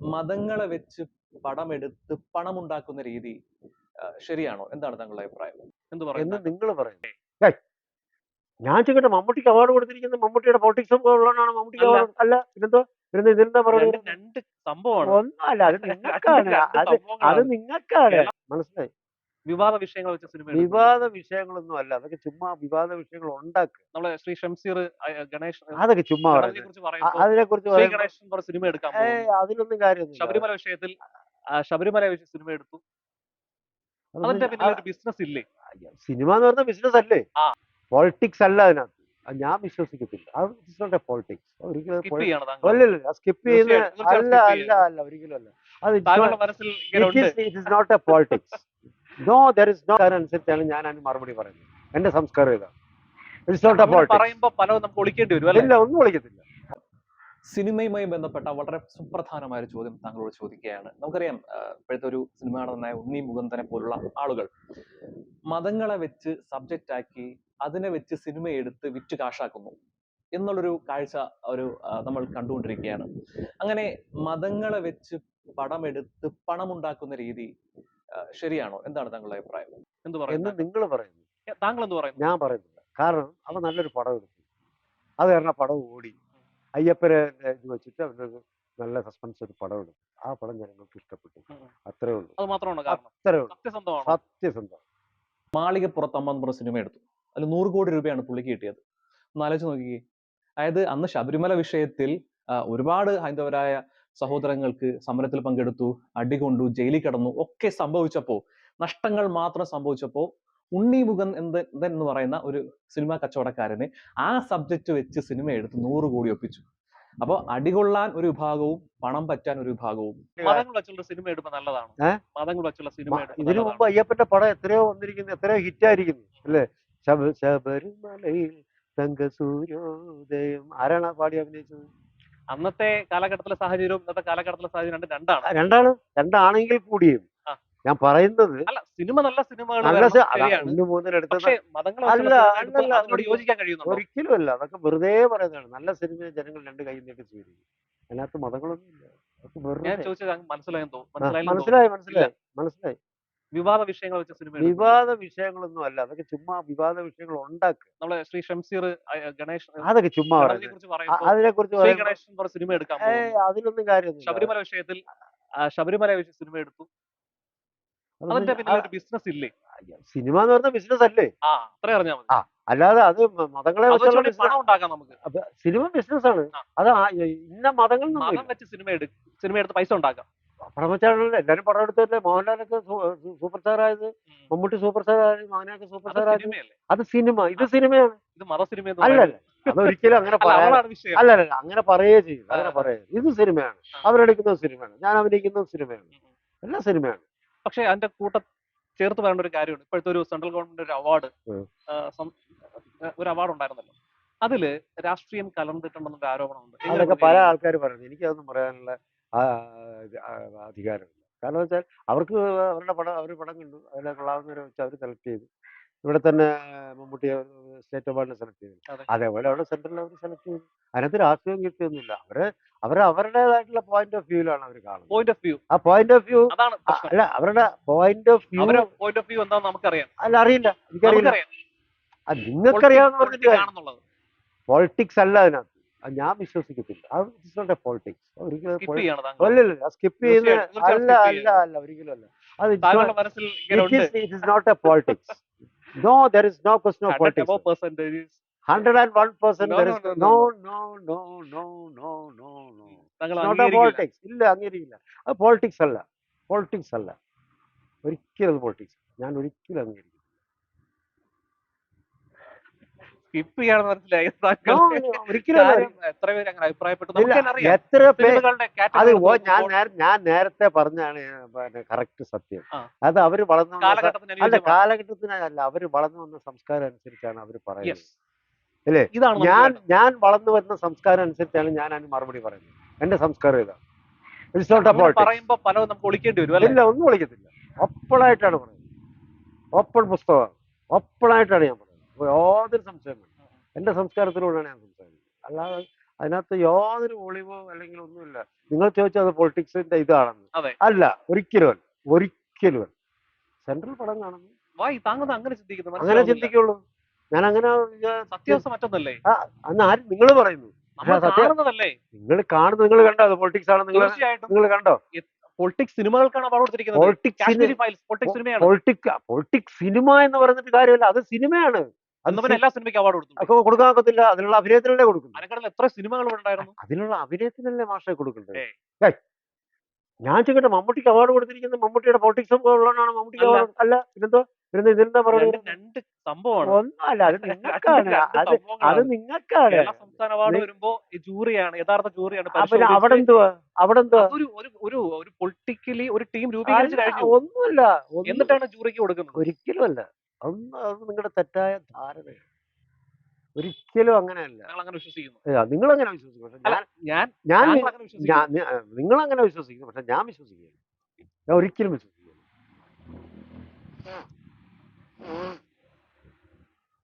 മതങ്ങളെ വെച്ച് പടമെടുത്ത് പണമുണ്ടാക്കുന്ന രീതി ശരിയാണോ? എന്താണ് താങ്കളുടെ അഭിപ്രായം? എന്ത് എന്ന് പറയുന്നു നിങ്ങൾ പറയണ്ടേ ഞാൻ ചോദിക്കട്ടെ മമ്മൂട്ടിക്ക് അവാർഡ് കൊടുത്തിരിക്കുന്ന മമ്മൂട്ടിയുടെ പൊളിറ്റിക്സും ഉള്ളതാണ് മമ്മൂട്ടിക്ക് അല്ല. അവാർഡ് അല്ല ഇതെന്തോ ഇതെന്താ ഇതെന്താ പറയുന്നത്? രണ്ട് സംഭവമാണ്. ഒന്നല്ല അത് നിങ്ങൾക്കാണ്. അത് അത് നിങ്ങൾക്കാണ്. മനസ്സിലായി? വിവാദ വിഷയങ്ങൾ വെച്ച സിനിമ വിവാദ വിഷയങ്ങളൊന്നും അല്ല. അതൊക്കെ ചുമ്മാ വിവാദ വിഷയങ്ങൾ ഉണ്ടാക്കുക. നമ്മളെ ശ്രീ ഷംസീർ ഗണേശ് ഗണേഷ് അതൊക്കെ ചുമ്മാ അതിനെ കുറിച്ച് സിനിമ. ഏയ് അതിലൊന്നും കാര്യം ശബരിമല വിഷയത്തിൽ ശബരിമല വിഷയ സിനിമ എടുത്തു. അതിന്റെ പിന്നിൽ ഒരു ബിസിനസ് ഇല്ലേ? സിനിമ എന്ന് പറഞ്ഞ ബിസിനസ് അല്ലേ. പോളിറ്റിക്സ് അല്ല അതിനകത്ത്. അത് ഞാൻ വിശ്വസിക്കത്തില്ല. അത് ഇറ്റ്സ് നോട്ട് എ പോളിറ്റിക്സ് ഒരിക്കലും സ്കിപ്പ് ചെയ്യാണ് അല്ലല്ല സ്കിപ്പ് ചെയ്യുന്ന അല്ല അല്ല അല്ല ഒരിക്കലും അല്ല. അത് it is not a politics no there is no അനുസരിച്ചാണ് ഞാൻ അതിന് മറുപടി പറയുന്നത് എന്റെ സംസ്കാരം ഇതാ ഇറ്റ്സ് നോട്ട് പലതും നമുക്ക് ഒളിക്കേണ്ടി വരും ഇല്ല ഒന്നും സിനിമയുമായി ബന്ധപ്പെട്ട വളരെ സുപ്രധാനമായ ഒരു ചോദ്യം താങ്കളോട് ചോദിക്കുകയാണ്. നമുക്കറിയാം ഇപ്പോഴത്തെ ഒരു സിനിമ നടനായ ഉണ്ണി മുകുന്ദനെ പോലുള്ള ആളുകൾ മതങ്ങളെ വെച്ച് സബ്ജക്റ്റ് ആക്കി അതിനെ വെച്ച് സിനിമ എടുത്ത് വിറ്റ് കാശാക്കുന്നു എന്നുള്ളൊരു കാഴ്ച ഒരു നമ്മൾ കണ്ടുകൊണ്ടിരിക്കുകയാണ്. അങ്ങനെ മതങ്ങളെ വെച്ച് പടമെടുത്ത് പണമുണ്ടാക്കുന്ന രീതി ശരിയാണോ? എന്താണ് താങ്കളുടെ അഭിപ്രായം? എന്ത് പറയുന്നു നിങ്ങൾ പറയുന്നു. താങ്കൾ എന്ത് പറയുന്നു? ഞാൻ പറയുന്നില്ല. കാരണം അവൻ നല്ലൊരു പടം എടുത്തു. അത് കാരണം പടം ഓടി. അയ്യപ്പനെ ഇത് വെച്ചിട്ട് അവരൊരു നല്ല സസ്പെൻസ് ഒരു പടം എടുത്തു. ആ പടം ജനങ്ങൾക്ക് ഇഷ്ടപ്പെട്ടു. അത്രേ ഉള്ളൂ. അത് മാത്രമാണ് അത്രേ ഉള്ളൂ. സത്യസന്ധമാണ്? സത്യസന്ധം. മാളികപ്പുറത്ത് അമ്മ സിനിമ എടുത്തു. അതിൽ നൂറ് കോടി രൂപയാണ് പുള്ളിക്ക് കിട്ടിയത്. ഒന്ന് ആലോചിച്ച് നോക്കിക്കേ. അതായത് അന്ന് ശബരിമല വിഷയത്തിൽ ഒരുപാട് ഹൈന്ദവരായ സഹോദരങ്ങൾക്ക് സമരത്തിൽ പങ്കെടുത്തു അടികൊണ്ടു ജയിലിൽ കടന്നു ഒക്കെ സംഭവിച്ചപ്പോ നഷ്ടങ്ങൾ മാത്രം സംഭവിച്ചപ്പോ ഉണ്ണി മുഖൻ എന്ത് എന്ന് പറയുന്ന ഒരു സിനിമാ കച്ചവടക്കാരന് ആ സബ്ജക്റ്റ് വെച്ച് സിനിമ എടുത്ത് നൂറ് കോടി ഒപ്പിച്ചു. അപ്പൊ അടികൊള്ളാൻ ഒരു വിഭാഗവും പണം പറ്റാൻ ഒരു വിഭാഗവും. മതങ്ങൾ വെച്ചുള്ള സിനിമ എടുപ്പ് നല്ലതാണ്? മതങ്ങൾ വെച്ചുള്ള സിനിമ ഇതിനു മുമ്പ് അയ്യപ്പന്റെ പടം എത്രയോ വന്നിരിക്കുന്നു എത്രയോ ഹിറ്റ് ആയിരിക്കുന്നു അല്ലേ? ശബ ശബരിമലയിൽ തങ്ക സൂര്യോദയം ആരാണ് പാടി അഭിനയിച്ചത്? അന്നത്തെ കാലഘട്ടത്തിലെ സാഹചര്യവും ഇന്നത്തെ കാലഘട്ടത്തിലെ സാഹചര്യം രണ്ടും രണ്ടാണ്. രണ്ടാണ്. രണ്ടാണെങ്കിൽ കൂടിയും ഞാൻ പറയുന്നത് അല്ല സിനിമ നല്ല സിനിമകൾ നല്ല വരണം, സ- അതാ, ശരിയാണ്. ഉണ്ണി മൂന്നിനെടുത്ത് പക്ഷേ മതങ്ങൾ അല്ല, അല്ലല്ല, അതിനോട് ഒരു- യോജിക്കാൻ കഴിയുന്നുണ്ടോ? ഒരിക്കലും അല്ല അതൊക്കെ വെറുതെ പറയുന്നതാണ്. നല്ല സിനിമ ജനങ്ങൾ രണ്ട് കൈ നീട്ടി സ്വീകരിക്കും. അതിനകത്ത് മതങ്ങളൊന്നും ഇല്ല. മനസ്സിലായി മനസ്സിലായി മനസ്സിലായി. വിവാദ വിഷയങ്ങൾ വെച്ച സിനിമ. വിവാദ വിഷയങ്ങളൊന്നും അല്ല. അതൊക്കെ ചുമ്മാ വിവാദ വിഷയങ്ങൾ ഉണ്ടാക്കുക. നമ്മളെ ശ്രീ ഷംസീർ ഗണേശ് ഗണേഷ് അതൊക്കെ ചുമ്മാ അതിനെ കുറിച്ച് സിനിമ. ഏയ് അതിലൊന്നും കാര്യമൊന്നും ശബരിമല വിഷയത്തിൽ ശബരിമല വെച്ച് സിനിമ എടുത്തു. അതിന്റെ പിന്നെ ഒരു ബിസിനസ് ഇല്ലേ? സിനിമ എന്ന് പറഞ്ഞ ബിസിനസ് അല്ലേ? ആ അത്ര അറിഞ്ഞാൽ മതി. അല്ലാതെ അത് മതങ്ങളെ ഉണ്ടാക്കാം നമുക്ക്. സിനിമ ബിസിനസ് ആണ്. അത് ഇന്ന മതങ്ങൾ സിനിമ എടുത്ത് പൈസ ഉണ്ടാക്കാം. പടമച്ചാണല്ലോ എല്ലാരും പടം എടുത്തല്ലേ മോഹൻലാലൊക്കെ സൂപ്പർ സ്റ്റാർ ആയത് മമ്മൂട്ടി സൂപ്പർ സ്റ്റാർ ആയത് മകനൊക്കെ സൂപ്പർ സ്റ്റാർ ആയത് അത് സിനിമ. ഇത് സിനിമയാണ്. ഇത് മത സിനിമ അല്ലല്ല. അതൊരിക്കലും അങ്ങനെ അല്ല അല്ലല്ല അങ്ങനെ പറയേ ചെയ്യും. അങ്ങനെ പറയേ പറയുക ഇത് സിനിമയാണ്. അവരെടുക്കുന്ന അവരെടുക്കുന്നത് സിനിമയാണ്. ഞാൻ അഭിനയിക്കുന്നത് സിനിമയാണ്. ഉം. സിനിമയാണ്. പക്ഷെ അതിന്റെ കൂട്ട ചേർത്ത് പറയേണ്ട ഒരു കാര്യമുണ്ട്. ഇപ്പോഴത്തെ ഒരു സെൻട്രൽ ഗവൺമെന്റ് ഒരു അവാർഡ് ഒരു അവാർഡ് ഉണ്ടായിരുന്നല്ലോ. അതിൽ രാഷ്ട്രീയം കലർന്നിട്ടുണ്ടെന്നൊരു ആരോപണമുണ്ട്. ഉണ്ട് അതൊക്കെ പല? ആൾക്കാർ പറയുന്നത് എനിക്കതൊന്നും പറയാനുള്ള അധികാരമില്ല. കാരണം വെച്ചാൽ അവർക്ക് അവരുടെ പടം അവർ പടം കണ്ടു. അതിലെ കൊള്ളാവുന്നവരെ വെച്ച് അവർ സെലക്ട് ചെയ്തു. ഇവിടെ തന്നെ മമ്മൂട്ടി സ്റ്റേറ്റ് അവാർഡിനെ സെലക്ട് ചെയ്തു അതേപോലെ അവിടെ സെൻട്രലിൽ അവർ സെലക്ട് ചെയ്തു. അതിനകത്ത് രാഷ്ട്രീയം കിട്ടിയൊന്നുമില്ല. അവർ അവർ അവരുടേതായിട്ടുള്ള പോയിന്റ് ഓഫ് വ്യൂലാണ് അവർ കാണുന്നത്. പോയിന്റ് ഓഫ് വ്യൂ ആ പോയിന്റ് ഓഫ് വ്യൂ അതാണ് അല്ല അവരുടെ point of view point of view എന്താണെന്ന് നമുക്കറിയാം. അല്ല അറിയില്ല. എനിക്കറിയില്ല. നിങ്ങൾക്കറിയാവുന്ന പറഞ്ഞിട്ട് പോളിറ്റിക്സ് അല്ല അതിനകത്ത്. അത് ഞാൻ വിശ്വസിക്കത്തില്ല. ഇറ്റ്സ് നോട്ട് എ പോളിറ്റിക്സ് ഒരിക്കലും സ്കിപ്പ് അല്ലല്ല സ്കിപ്പ് ചെയ്യുന്ന അല്ല അല്ല. അല്ല ഒരിക്കലും അല്ല. അത് it is not a politics no there is no question of politics hundred and one percent no no no no no no no not a politics ഇല്ല അംഗീകരിക്കില്ല. അത് പോളിറ്റിക്സ് അല്ല. പോളിറ്റിക്സ് അല്ല. ഒരിക്കലും അത് പോളിറ്റിക്സ് ഞാൻ ഒരിക്കലും അംഗീകരിക്കില്ല. സ്കിപ്പ് ചെയ്യാൻ മനസ്സിലായി. എത്ര പേര് അങ്ങനെ അഭിപ്രായപ്പെട്ടു? ഞാൻ ഞാൻ നേരത്തെ പറഞ്ഞാണ് പിന്നെ കറക്റ്റ് സത്യം. അത് അവർ വളർന്നു അല്ല കാലഘട്ടത്തിനല്ല അവർ വളർന്നു വന്ന സംസ്കാരം അനുസരിച്ചാണ് അവർ പറയുന്നത്. അല്ലേ? ഇതാണ് ഞാൻ ഞാൻ വളർന്നു വരുന്ന സംസ്കാരം അനുസരിച്ചാണ് ഞാൻ അതിന് മറുപടി പറയുന്നത്. എന്റെ സംസ്കാരം ഇതാണ്. പറയുമ്പോ പലതും നമുക്ക് ഒളിക്കേണ്ടി വരും ഇല്ല ഒന്നും വിളിക്കത്തില്ല ഒപ്പളായിട്ടാണ് പറയുന്നത്. ഓപ്പൺ പുസ്തകമാണ്. ഓപ്പണായിട്ടാണ് ഞാൻ പറയുന്നത്. യാതൊരു സംശയം എന്റെ സംസ്കാരത്തിലൂടെയാണ് ഞാൻ സംസാരിക്കുന്നത് അല്ലാതെ അതിനകത്ത് യാതൊരു ഒളിവോ അല്ലെങ്കിൽ ഒന്നുമില്ല. നിങ്ങൾ ചോദിച്ചത് പൊളിറ്റിക്സിന്റെ ഇതാണെന്ന്. അല്ല ഒരിക്കലും അല്ല. ഒരിക്കലും അല്ല. സെൻട്രൽ പടം കാണുന്നു. താങ്കൾ അങ്ങനെ ചിന്തിക്കുന്നു. അങ്ങനെ ചിന്തിക്കുള്ളൂ. ഞാൻ അങ്ങനെ സത്യാവസ്ഥ മറ്റൊന്നല്ലേ? അന്ന് ആരും നിങ്ങൾ പറയുന്നു. നിങ്ങൾ കാണുന്നു നിങ്ങൾ കണ്ടോ? അത് പൊളിറ്റിക്സ് ആണ് നിങ്ങൾ നിങ്ങൾ കണ്ടോ? പൊളിറ്റിക്സ് സിനിമകൾക്കാണ് പൊളിറ്റിക്സ് സിനിമ എന്ന് പറഞ്ഞിട്ട് കാര്യമല്ല. അത് സിനിമയാണ്. അത് എല്ലാ സിനിമയ്ക്കും അവാർഡ് കൊടുത്തു ഒക്കെ കൊടുക്കാൻ ഒക്കത്തില്ല അതിനുള്ള അഭിനയത്തിനല്ലേ കൊടുക്കും അനക്കടലിൽ എത്ര സിനിമകൾ ഉണ്ടായിരുന്നു? അതിനുള്ള അഭിനയത്തിനല്ലേ മാഷെ കൊടുക്കണ്ടേ. ഞാൻ ചോദിക്കട്ടെ മമ്മൂട്ടിക്ക് അവാർഡ് കൊടുത്തിരിക്കുന്നത് മമ്മൂട്ടിയുടെ പൊളിറ്റിക്സ് ഉള്ളതാണ് മമ്മൂട്ടിക്ക്. അവാർഡ് അല്ല ഇതെന്തോ ഇതെന്താ ഇതെന്താ പറയുന്നത്? രണ്ട് സംഭവമാണ്. ഒന്നല്ല അത് നിങ്ങൾക്കാണ്. അത് അത് നിങ്ങൾക്കാണ്. സംസ്ഥാന അവാർഡ് വരുമ്പോ ജൂറിയാണ് യഥാർത്ഥ ജൂറിയാണ് പിന്നെ അവിടെ എന്തുവാ അവിടെ എന്തുവാ ഒരു ഒരു ഒരു പൊളിറ്റിക്കലി ഒരു ടീം രൂപീകരിച്ച് കഴിഞ്ഞു. ഒന്നുമല്ല എന്നിട്ടാണ് ജൂറിക്ക് കൊടുക്കുന്നത്. ഒരിക്കലും അല്ല ഒന്ന് അത് നിങ്ങളുടെ തെറ്റായ ധാരണയാണ്. ഒരിക്കലും അങ്ങനെയല്ല. അങ്ങനെ വിശ്വസിക്കുന്നു. നിങ്ങൾ അങ്ങനെ വിശ്വസിക്കുന്നു പക്ഷെ ഞാൻ ഞാൻ വിശ്വസിക്കുന്നു നിങ്ങൾ അങ്ങനെ വിശ്വസിക്കുന്നു. പക്ഷെ ഞാൻ വിശ്വസിക്കുകയില്ല. ഞാൻ ഒരിക്കലും വിശ്വസിക്കില്ല